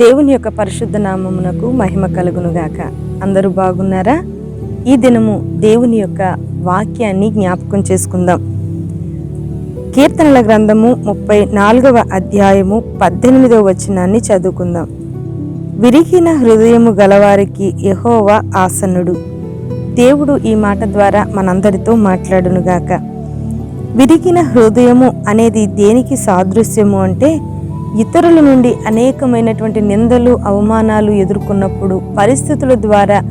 దేవుని యొక్క పరిశుద్ధ నామమునకు మహిమ కలుగునుగాక. అందరూ బాగున్నారా? ఈ దినము దేవుని యొక్క వాక్యాన్ని జ్ఞాపకం చేసుకుందాం. కీర్తనల గ్రంథము ముప్పై నాలుగవ అధ్యాయము పద్దెనిమిదవ వచనాన్ని చదువుకుందాం. విరిగిన హృదయము గలవారికి యెహోవా ఆసనుడు. దేవుడు ఈ మాట ద్వారా మనందరితో మాట్లాడునుగాక. విరిగిన హృదయము అనేది దేనికి సాదృశ్యము అంటే ఇతరుల నుండి అనేకమైనటువంటి నిందలు అవమానాలు ఎదుర్కొన్నప్పుడు పరిస్థితుల ద్వారా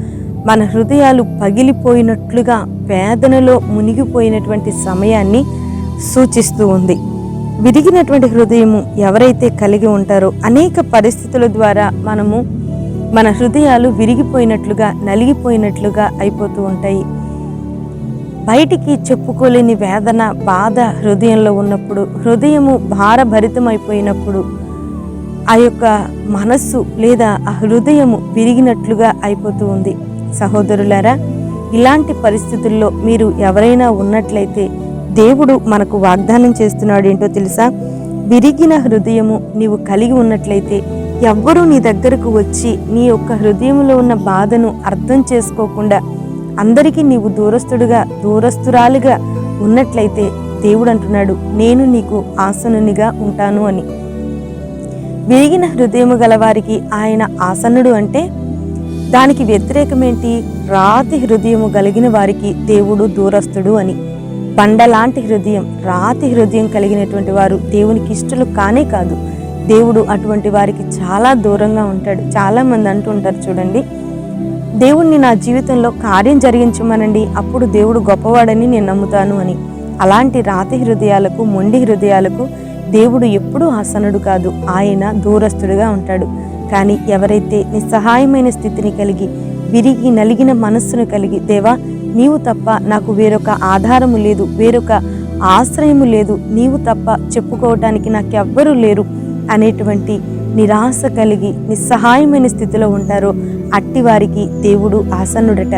మన హృదయాలు పగిలిపోయినట్లుగా వేదనలో మునిగిపోయినటువంటి సమయాన్ని సూచిస్తూ ఉంది. విరిగినటువంటి హృదయము ఎవరైతే కలిగి ఉంటారో అనేక పరిస్థితుల ద్వారా మనము మన హృదయాలు విరిగిపోయినట్లుగా నలిగిపోయినట్లుగా అయిపోతూ ఉంటాయి. బయటికి చెప్పుకోలేని వేదన బాధ హృదయంలో ఉన్నప్పుడు హృదయము భారభరితమైపోయినప్పుడు ఆ యొక్క మనస్సు లేదా ఆ హృదయము విరిగినట్లుగా అయిపోతూ ఉంది. సహోదరులారా ఇలాంటి పరిస్థితుల్లో మీరు ఎవరైనా ఉన్నట్లయితే దేవుడు మనకు వాగ్దానం చేస్తున్నాడు ఏంటో తెలుసా? విరిగిన హృదయము నీవు కలిగి ఉన్నట్లయితే ఎవ్వరూ నీ దగ్గరకు వచ్చి నీ యొక్క హృదయంలో ఉన్న బాధను అర్థం చేసుకోకుండా అందరికీ నీవు దూరస్తుడుగా దూరస్తురాలుగా ఉన్నట్లయితే దేవుడు అంటున్నాడు నేను నీకు ఆసనునిగా ఉంటాను అని. విరిగిన హృదయము గలవారికి ఆయన ఆసనుడు అంటే దానికి వ్యతిరేకమేంటి? రాతి హృదయము కలిగిన వారికి దేవుడు దూరస్తుడు అని. బండలాంటి హృదయం రాతి హృదయం కలిగినటువంటి వారు దేవునికి ఇష్టలు కానే కాదు. దేవుడు అటువంటి వారికి చాలా దూరంగా ఉంటాడు. చాలామంది అంటూ అంటుంటారు చూడండి దేవుణ్ణి నా జీవితంలో కార్యం జరిగించమనండి. అప్పుడు దేవుడు గొప్పవాడని నేను నమ్ముతాను అని. అలాంటి రాతి హృదయాలకు మొండి హృదయాలకు దేవుడు ఎప్పుడూ ఆసనుడు కాదు. ఆయన దూరస్తుడుగా ఉంటాడు. కానీ ఎవరైతే నిస్సహాయమైన స్థితిని కలిగి విరిగి నలిగిన మనస్సును కలిగి దేవా నీవు తప్ప నాకు వేరొక ఆధారము లేదు వేరొక ఆశ్రయము లేదు నీవు తప్ప చెప్పుకోవటానికి నాకెవ్వరూ లేరు అనేటువంటి నిరాశ కలిగి నిస్సహాయమైన స్థితిలో ఉంటారో అట్టి వారికి దేవుడు ఆసన్నుడట.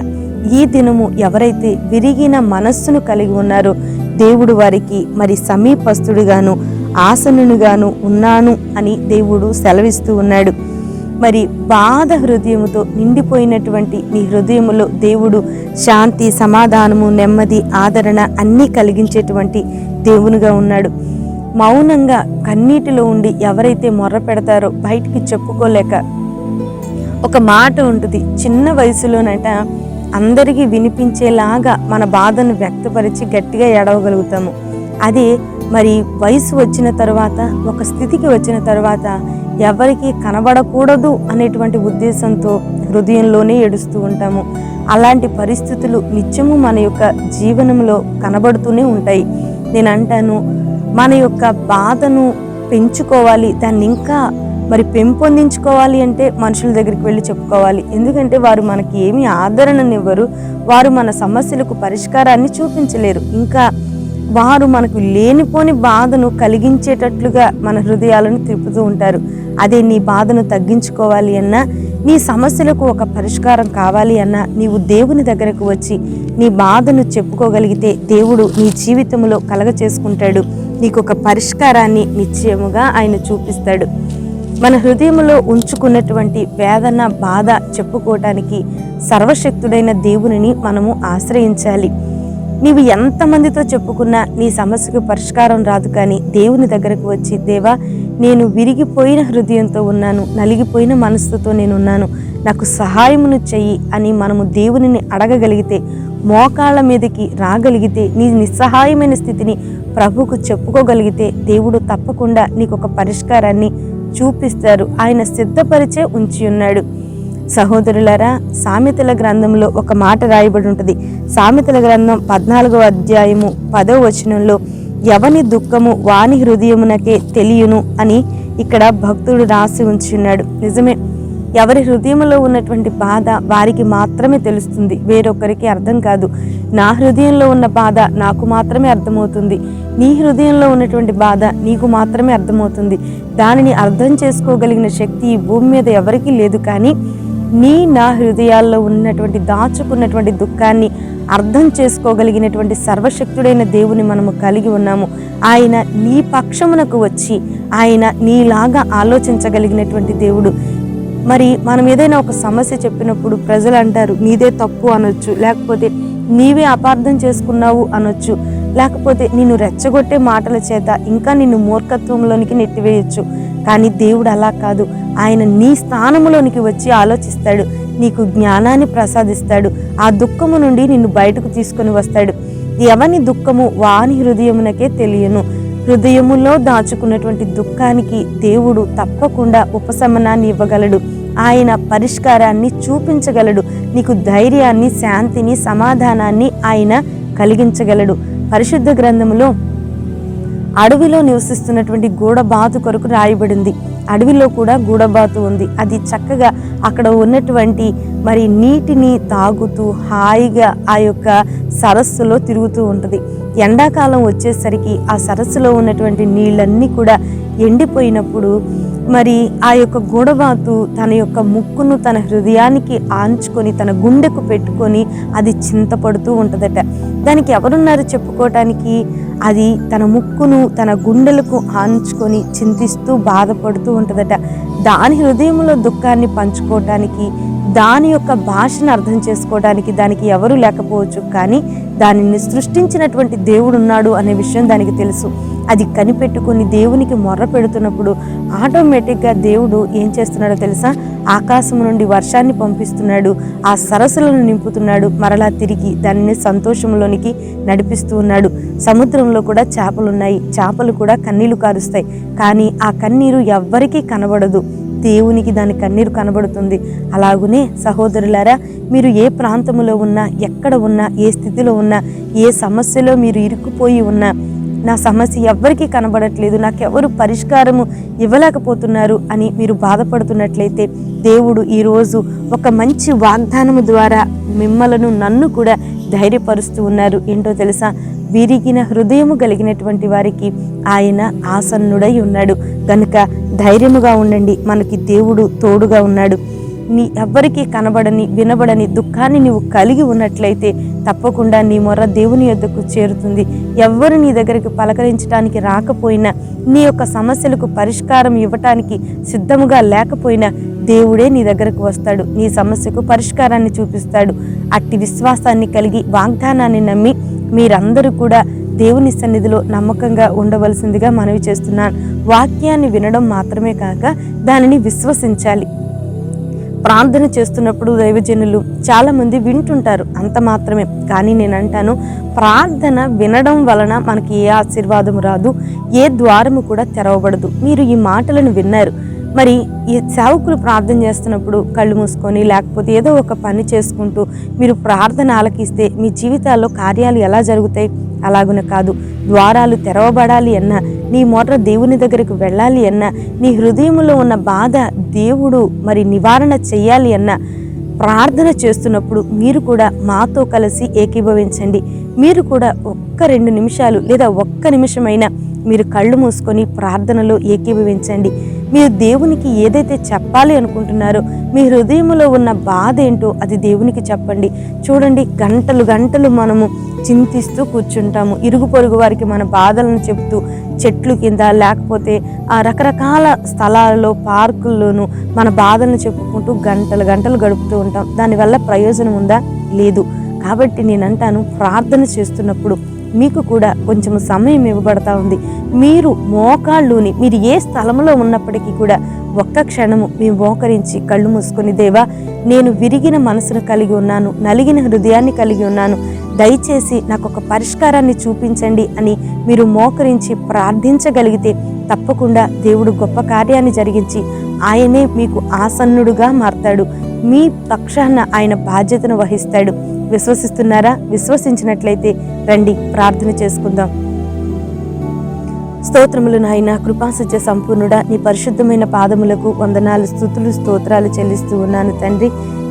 ఈ దినము ఎవరైతే విరిగిన మనస్సును కలిగి ఉన్నారో దేవుడు వారికి మరి సమీపస్తుడిగాను ఆసనునిగాను ఉన్నాను అని దేవుడు సెలవిస్తూ ఉన్నాడు. మరి బాధ హృదయముతో నిండిపోయినటువంటి నీ హృదయములో దేవుడు శాంతి సమాధానము నెమ్మది ఆదరణ అన్నీ కలిగించేటువంటి దేవునిగా ఉన్నాడు. మౌనంగా కన్నీటిలో ఉండి ఎవరైతే మొర్ర పెడతారో బయటికి చెప్పుకోలేక ఒక మాట ఉంటుంది. చిన్న వయసులోనట అందరికీ వినిపించేలాగా మన బాధను వ్యక్తపరిచి గట్టిగా ఎడవగలుగుతాము అది మరి వయసు వచ్చిన తర్వాత ఒక స్థితికి వచ్చిన తర్వాత ఎవరికి కనబడకూడదు అనేటువంటి ఉద్దేశంతో హృదయంలోనే ఏడుస్తూ ఉంటాము. అలాంటి పరిస్థితులు నిత్యము మన యొక్క జీవనంలో కనబడుతూనే ఉంటాయి. నేను అంటాను మన యొక్క బాధను పెంచుకోవాలి దాన్ని ఇంకా మరి పెంపొందించుకోవాలి అంటే మనుషుల దగ్గరికి వెళ్ళి చెప్పుకోవాలి. ఎందుకంటే వారు మనకి ఏమీ ఆదరణనివ్వరు వారు మన సమస్యలకు పరిష్కారాన్ని చూపించలేరు. ఇంకా వారు మనకు లేనిపోని బాధను కలిగించేటట్లుగా మన హృదయాలను తిప్పుతూ ఉంటారు. అదే నీ బాధను తగ్గించుకోవాలి అన్నా నీ సమస్యలకు ఒక పరిష్కారం కావాలి అన్నా నీవు దేవుని దగ్గరకు వచ్చి నీ బాధను చెప్పుకోగలిగితే దేవుడు నీ జీవితంలో కలగ చేసుకుంటాడు నీకు ఒక పరిష్కారాన్ని నిశ్చయముగా ఆయన చూపిస్తాడు. మన హృదయంలో ఉంచుకున్నటువంటి వేదన బాధ చెప్పుకోవటానికి సర్వశక్తుడైన దేవునిని మనము ఆశ్రయించాలి. నీవు ఎంతమందితో చెప్పుకున్నా నీ సమస్యకు పరిష్కారం రాదు కానీ దేవుని దగ్గరకు వచ్చి దేవా నేను విరిగిపోయిన హృదయంతో ఉన్నాను నలిగిపోయిన మనస్సుతో నేను ఉన్నాను నాకు సహాయమును చెయ్యి అని మనము దేవునిని అడగగలిగితే మోకాళ్ళ మీదకి రాగలిగితే నీ నిస్సహాయమైన స్థితిని ప్రభుకు చెప్పుకోగలిగితే దేవుడు తప్పకుండా నీకు ఒక పరిష్కారాన్ని చూపిస్తారు. ఆయన సిద్ధపరిచే ఉంచి ఉన్నాడు సహోదరులారా సామెతల గ్రంథంలో ఒక మాట రాయబడి ఉంటుంది. సామెతల గ్రంథం పద్నాలుగవ అధ్యాయము పదవ వచనంలో ఎవని దుఃఖము వాని హృదయమునకే తెలియను అని ఇక్కడ భక్తుడు రాసి ఉంచున్నాడు నిజమే ఎవరి హృదయంలో ఉన్నటువంటి బాధ వారికి మాత్రమే తెలుస్తుంది. వేరొకరికి అర్థం కాదు. నా హృదయంలో ఉన్న బాధ నాకు మాత్రమే అర్థమవుతుంది. నీ హృదయంలో ఉన్నటువంటి బాధ నీకు మాత్రమే అర్థమవుతుంది. దానిని అర్థం చేసుకోగలిగిన శక్తి ఈ భూమి మీద ఎవరికీ లేదు. కానీ నీ నా హృదయాల్లో ఉన్నటువంటి దాచుకున్నటువంటి దుఃఖాన్ని అర్థం చేసుకోగలిగినటువంటి సర్వశక్తుడైన దేవుని మనము కలిగి ఉన్నాము. ఆయన నీ పక్షమునకు వచ్చి ఆయన నీలాగా ఆలోచించగలిగినటువంటి దేవుడు. మరి మనం ఏదైనా ఒక సమస్య చెప్పినప్పుడు ప్రజలు అంటారు నీదే తప్పు అనొచ్చు లేకపోతే నీవే అపార్థం చేసుకున్నావు అనొచ్చు లేకపోతే నిన్ను రెచ్చగొట్టే మాటల చేత ఇంకా నిన్ను మూర్ఖత్వంలోనికి నెట్టివేయచ్చు. కానీ దేవుడు అలా కాదు. ఆయన నీ స్థానంలోనికి వచ్చి ఆలోచిస్తాడు నీకు జ్ఞానాన్ని ప్రసాదిస్తాడు ఆ దుఃఖము నుండి నిన్ను బయటకు తీసుకొని వస్తాడు. ఎవని దుఃఖము వాని హృదయమునకే తెలియను. హృదయములో దాచుకున్నటువంటి దుఃఖానికి దేవుడు తప్పకుండా ఉపశమనాన్ని ఇవ్వగలడు. ఆయన పరిష్కారాన్ని చూపించగలడు. నీకు ధైర్యాన్ని శాంతిని సమాధానాన్ని ఆయన కలిగించగలడు. పరిశుద్ధ గ్రంథములో అడవిలో నివసిస్తున్నటువంటి గూడబాతు కొరకు రాయబడింది. అడవిలో కూడా గూడబాతు ఉంది. అది చక్కగా అక్కడ ఉన్నటువంటి మరి నీటిని తాగుతూ హాయిగా ఆ యొక్క సరస్సులో తిరుగుతూ ఉంటుంది. ఎండాకాలం వచ్చేసరికి ఆ సరస్సులో ఉన్నటువంటి నీళ్ళన్నీ కూడా ఎండిపోయినప్పుడు మరి ఆ యొక్క గూడబాతు తన యొక్క ముక్కును తన హృదయానికి ఆంచుకొని తన గుండెకు పెట్టుకొని అది చింతపడుతూ ఉంటుందట. దానికి ఎవరున్నారు చెప్పుకోవటానికి అది తన ముక్కును తన గుండెలకు ఆంచుకొని చింతిస్తూ బాధపడుతూ ఉంటుందట. దాని హృదయంలో దుఃఖాన్ని పంచుకోవటానికి దాని యొక్క భాషను అర్థం చేసుకోవడానికి దానికి ఎవరు లేకపోవచ్చు కానీ దానిని సృష్టించినటువంటి దేవుడు ఉన్నాడు అనే విషయం దానికి తెలుసు. అది కనిపెట్టుకుని దేవునికి మొర్ర పెడుతున్నప్పుడు ఆటోమేటిక్గా దేవుడు ఏం చేస్తున్నాడో తెలుసా? ఆకాశం నుండి వర్షాన్ని పంపిస్తున్నాడు ఆ సరస్సులను నింపుతున్నాడు మరలా తిరిగి దానిని సంతోషంలోనికి నడిపిస్తూ ఉన్నాడు. సముద్రంలో కూడా చేపలు ఉన్నాయి చేపలు కూడా కన్నీళ్ళు కారుస్తాయి కానీ ఆ కన్నీరు ఎవ్వరికీ కనబడదు. దేవునికి దాని కన్నీరు కనబడుతుంది. అలాగునే సహోదరులారా మీరు ఏ ప్రాంతంలో ఉన్నా ఎక్కడ ఉన్నా ఏ స్థితిలో ఉన్నా ఏ సమస్యలో మీరు ఇరుక్కుపోయి ఉన్నా నా సమస్య ఎవ్వరికీ కనబడట్లేదు నాకెవరు పరిష్కారము ఇవ్వలేకపోతున్నారు అని మీరు బాధపడుతున్నట్లయితే దేవుడు ఈరోజు ఒక మంచి వాగ్దానము ద్వారా మిమ్మలను నన్ను కూడా ధైర్యపరుస్తూ ఉన్నారు. ఏంటో తెలుసా? విరిగిన హృదయము కలిగినటువంటి వారికి ఆయన ఆసన్నుడై ఉన్నాడు. కనుక ధైర్యముగా ఉండండి. మనకి దేవుడు తోడుగా ఉన్నాడు. నీ ఎవ్వరికీ కనబడని వినబడని దుఃఖాన్ని నీవు కలిగి ఉన్నట్లయితే తప్పకుండా నీ మొర్ర దేవుని యొద్దకు చేరుతుంది. ఎవ్వరు నీ దగ్గరికి పలకరించడానికి రాకపోయినా నీ యొక్క సమస్యలకు పరిష్కారం ఇవ్వటానికి సిద్ధముగా లేకపోయినా దేవుడే నీ దగ్గరకు వస్తాడు. నీ సమస్యకు పరిష్కారాన్ని చూపిస్తాడు. అట్టి విశ్వాసాన్ని కలిగి వాగ్దానాన్ని నమ్మి మీరందరూ కూడా దేవుని సన్నిధిలో నమ్మకంగా ఉండవలసిందిగా మనవి చేస్తున్నాను. వాక్యాన్ని వినడం మాత్రమే కాక దానిని విశ్వసించాలి. ప్రార్థన చేస్తున్నప్పుడు దైవజనులు చాలామంది వింటుంటారు అంత మాత్రమే. కానీ నేను అంటాను ప్రార్థన వినడం వలన మనకి ఏ ఆశీర్వాదం రాదు ఏ ద్వారము కూడా తెరవబడదు. మీరు ఈ మాటలను విన్నారు. మరి ఈ సేవకులు ప్రార్థన చేస్తున్నప్పుడు కళ్ళు మూసుకొని లేకపోతే ఏదో ఒక పని చేసుకుంటూ మీరు ప్రార్థన ఆలకిస్తే మీ జీవితాల్లో కార్యాలు ఎలా జరుగుతాయి? అలాగున కాదు. ద్వారాలు తెరవబడాలి అన్నా నీ మోటార్ దేవుని దగ్గరికి వెళ్ళాలి అన్నా నీ హృదయంలో ఉన్న బాధ దేవుడు మరి నివారణ చేయాలి అన్నా ప్రార్థన చేస్తున్నప్పుడు మీరు కూడా మాతో కలిసి ఏకీభవించండి. మీరు కూడా ఒక్క రెండు నిమిషాలు లేదా ఒక్క నిమిషమైనా మీరు కళ్ళు మూసుకొని ప్రార్థనలో ఏకీభవించండి. మీరు దేవునికి ఏదైతే చెప్పాలి అనుకుంటున్నారో మీ హృదయంలో ఉన్న బాధ ఏంటో అది దేవునికి చెప్పండి. చూడండి గంటలు గంటలు మనము చింతిస్తూ కూర్చుంటాము. ఇరుగు పొరుగు వారికి మన బాధలను చెప్తూ చెట్లు కింద లేకపోతే ఆ రకరకాల స్థలాలలో పార్కుల్లోనూ మన బాధలను చెప్పుకుంటూ గంటలు గంటలు గడుపుతూ ఉంటాం. దానివల్ల ప్రయోజనం ఉందా? లేదు. కాబట్టి నేను అంటాను ప్రార్థన చేస్తున్నప్పుడు మీకు కూడా కొంచెం సమయం ఇవ్వబడతా ఉంది. మీరు మోకాళ్ళుని మీరు ఏ స్థలంలో ఉన్నప్పటికీ కూడా ఒక్క క్షణము మీ మోకరించి కళ్ళు మూసుకొని దేవా నేను విరిగిన మనసును కలిగి ఉన్నాను నలిగిన హృదయాన్ని కలిగి ఉన్నాను. దయచేసి నాకు ఒక పరిష్కారాన్ని చూపించండి అని మీరు మోకరించి ప్రార్థించగలిగితే తప్పకుండా దేవుడు గొప్ప కార్యాన్ని జరిగించి ఆయనే మీకు ఆసన్నుడుగా మారతాడు. మీ పక్షాన ఆయన బాధ్యతను వహిస్తాడు. విశ్వసిస్తున్నారా? విశ్వసించినట్లయితే రండి ప్రార్థన చేసుకుందాం. స్తోత్రములు నాయన కృపాసత్య సంపూర్ణుడా నీ పరిశుద్ధమైన పాదములకు వందనాలు స్థుతులు స్తోత్రాలు చెల్లిస్తూ ఉన్నాను తండ్రి.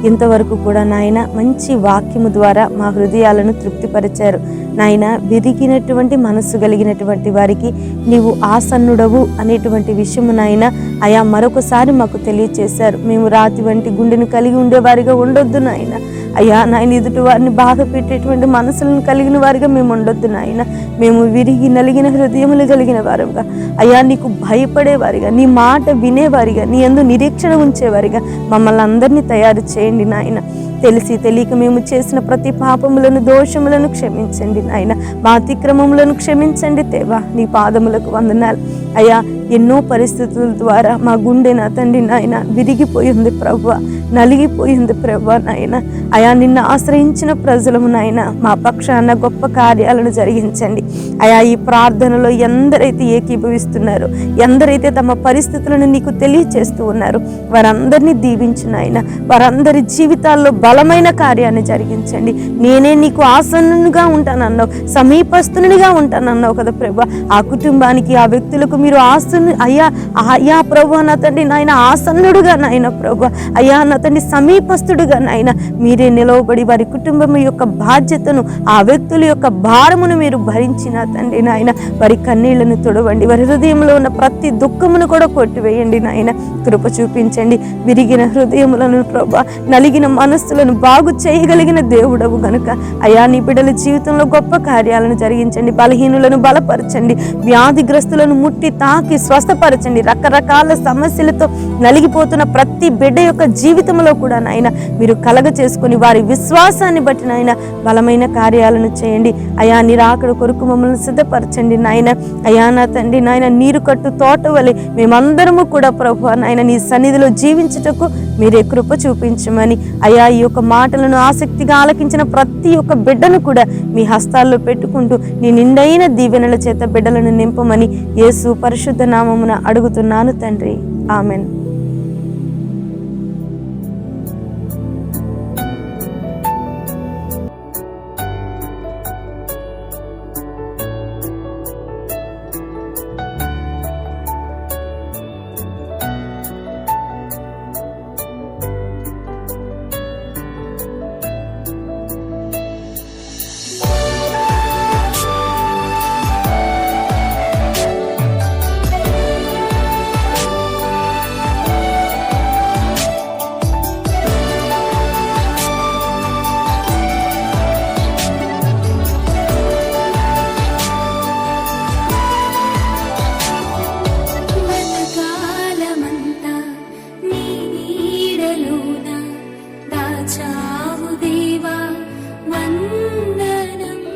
ఇంతవరకు కూడా నాయన మంచి వాక్యము ద్వారా మా హృదయాలను తృప్తిపరిచారు. నాయన విరిగినటువంటి మనస్సు కలిగినటువంటి వారికి నీవు ఆసన్నుడవు అనేటువంటి విషయము నాయన అయా మరొకసారి మాకు తెలియచేశారు. మేము రాతి వంటి గుండెను కలిగి ఉండేవారిగా ఉండొద్దు నాయన. అయ్యా నాయన ఎదుటి వారిని బాధ పెట్టేటువంటి మనసులను కలిగిన వారిగా మేము ఉండొద్దు నాయన. మేము విరిగి నలిగిన హృదయములు కలిగిన వారుగా. అయ్యా నీకు భయపడేవారిగా నీ మాట వినేవారిగా నీ ఎందు నిరీక్షణ ఉంచేవారిగా మమ్మల్ని అందరినీ తయారు చేయండి నాయన. తెలిసి తెలియక మేము చేసిన ప్రతి పాపములను దోషములను క్షమించండి నాయన. మా అతిక్రమములను క్షమించండి తేవా నీ పాదములకు వందనాలు. అయ్యా ఎన్నో పరిస్థితుల ద్వారా మా గుండె నా తండ్రి నాయన విరిగిపోయింది ప్రభు నలిగిపోయి ప్రభు నాయన. అయా నిన్న ఆశ్రయించిన ప్రజలము నాయన మా పక్షాన గొప్ప కార్యాలను జరిగించండి. అయా ఈ ప్రార్థనలో ఎందరైతే ఏకీభవిస్తున్నారో ఎందరైతే తమ పరిస్థితులను నీకు తెలియచేస్తూ ఉన్నారు వారందరినీ దీవించు నాయన. వారందరి జీవితాల్లో బలమైన కార్యాన్ని జరిగించండి. నేనే నీకు ఆసన్నుగా ఉంటానన్నావు సమీపస్తునిగా ఉంటానన్నావు కదా ప్రభు ఆ కుటుంబానికి ఆ వ్యక్తులకు మీరు ఆసను అయ్యా అయ్యా ప్రభు నా తండ్రి నాయన ఆసన్నుడుగా నాయన ప్రభు. అయ్యా నా తండ్రి సమీపస్తుడుగా నాయన. మీరే నిలవబడి వారి కుటుంబం యొక్క బాధ్యతను ఆ వ్యక్తుల యొక్క భారమును మీరు భరించిన తండ్రి నాయన. వారి కన్నీళ్ళను తుడవండి. వారి హృదయంలో ఉన్న ప్రతి దుఃఖమును కూడా కొట్టివేయండి నాయన. కృప చూపించండి. విరిగిన హృదయములను ప్రభా నలిగిన మనస్సులను బాగు చేయగలిగిన దేవుడవు గనుక. అయా నీ బిడ్డల జీవితంలో గొప్ప కార్యాలను జరిగించండి. బలహీనులను బలపరచండి. వ్యాధిగ్రస్తులను ముట్టి తాకి స్వస్థపరచండి. రకరకాల సమస్యలతో నలిగిపోతున్న ప్రతి బిడ్డ యొక్క జీవితంలో కూడా నాయన మీరు కలగ చేసుకుని వారి విశ్వాసాన్ని బట్టి నాయన బలమైన కార్యాలను చేయండి. అయా నిరాకడ కొరకు మమ్మల్ని సిద్ధపరచండి నాయన. అయా నా తండ్రి నాయన నీరు కట్టు తోట వలె మేమందరము కూడా ప్రభు నాయన నీ సన్నిధిలో జీవించుటకు మీరే కృప చూపించమని. అయా ఈ యొక్క మాటలను ఆసక్తిగా ఆలకించిన ప్రతి ఒక్క బిడ్డను కూడా మీ హస్తాల్లో పెట్టుకుంటూ నీ నిండైన దీవెనల చేత బిడ్డలను నింపమని యేసు పరిశుద్ధ నామమున అడుగుతున్నాను తండ్రి. ఆమెన్.